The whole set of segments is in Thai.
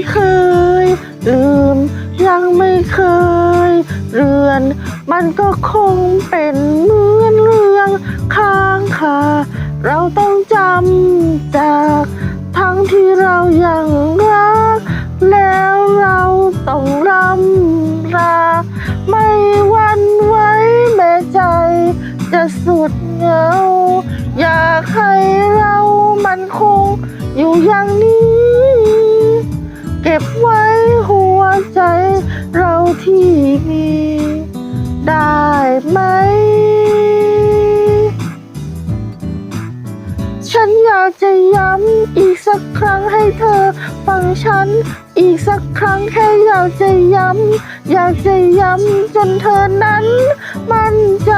ไม่เคย ลืม ยังไม่เคย เรือน มันก็คงเป็นเหมือนเรื่องค้างคาเราต้องจำจาก ทั้งที่เรายังรัก แล้วเราต้องรำลาไม่หวันไว้แม้ใจ จะสุดเหงา อยากให้เรามันคงอยู่อย่างนี้ บไว้หัวใจเราที่มี ได้ไหม ฉันอยากจะย้ำอีกสักครั้งให้เธอ ฟังฉันอีกสักครั้งแค่อยากจะย้ำ อยากจะย้ำจนเธอนั้น มั่นใจ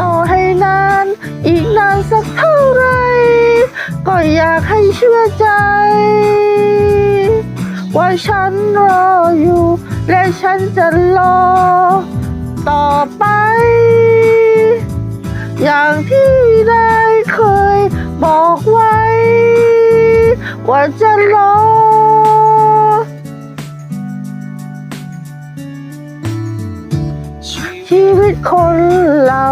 ต่อให้นาน อีกนานสักเท่าไหรก็อยากให้เชื่อใจ ว่าฉันรออยู่ และฉันจะรอ ต่อไป อย่างที่ได้เคยบอกไว้ ว่าจะรอ ชีวิตคนเรา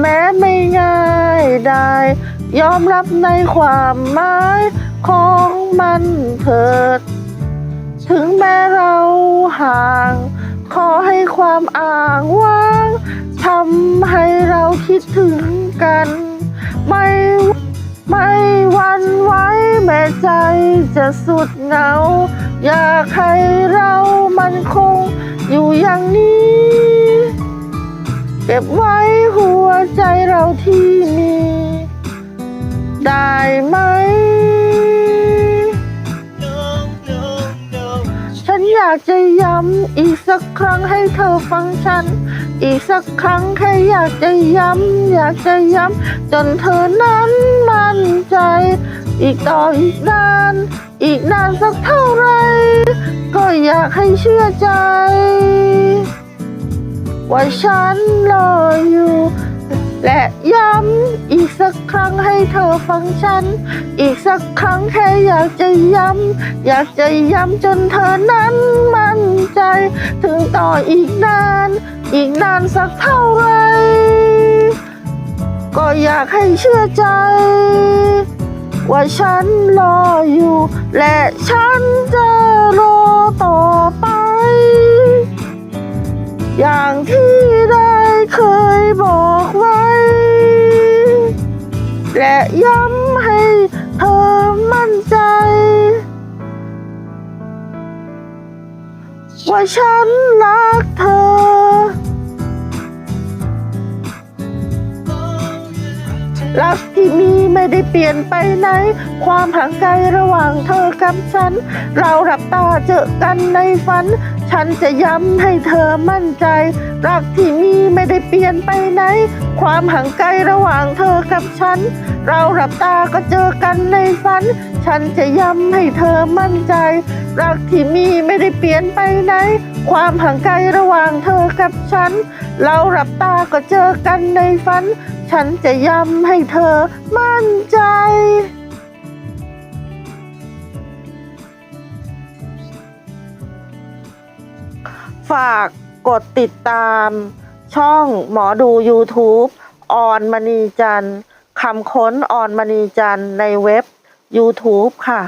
แม้ไม่ง่ายได้ ยอมรับในความหมายของมันเถิด ถึงแม้เราห่าง ขอให้ความอ่างว่างทำให้เราคิดถึงกัน ไม่ไม่วันไว้แม้ใจจะสุดเหงา อยากให้เรามันคงอยู่อย่างนี้ เก็บไว้หัวใจเราที่มี ได้ไหม อยากจะย้ำอีกสักครั้งให้เธอฟังฉัน อีกสักครั้งแค่อยากจะย้ำอยากจะย้ำจนเธอนั้นมั่นใจ อีกต่ออีกนาน อีกนานสักเท่าไหรก็อยากให้เชื่อใจ ว่าฉันรออยู่ และย้ำ สักครั้งให้เธอฟังฉัน อีกสักครั้งแค่อยากจะย้ำ อยากจะย้ำจนเธอนั้นมั่นใจ ถึงต่ออีกนาน อีกนานสักเท่าไหรก็อยากให้เชื่อใจ ว่าฉันรออยู่ และฉันจะรอต่อไป อย่างที่ได้เคยบอกไว้ และย้ำให้เธอมั่นใจ ว่าฉันรักเธอ รักที่มีไม่ได้เปลี่ยนไปไหน ความห่างไกลระหว่างเธอกับฉัน เราหลับตาเจอกันในฝัน ฉันจะย้ำให้เธอมั่นใจ รักที่มีไม่ได้เปลี่ยนไปไหน ความห่างไกลระหว่างเธอกับฉัน เราหลับตาก็เจอกันในฝัน ฉันจะย้ำให้เธอมั่นใจ รักที่มีไม่ได้เปลี่ยนไปไหน ความห่างไกลระหว่างเธอกับฉัน เราหลับตาก็เจอกันในฝัน ฉันจะย้ำให้เธอมั่นใจ ฝากกดติดตาม ช่องหมอดู YouTube ออนมณีจันคำค้นออนมณีจันในเว็บ YouTube ค่ะ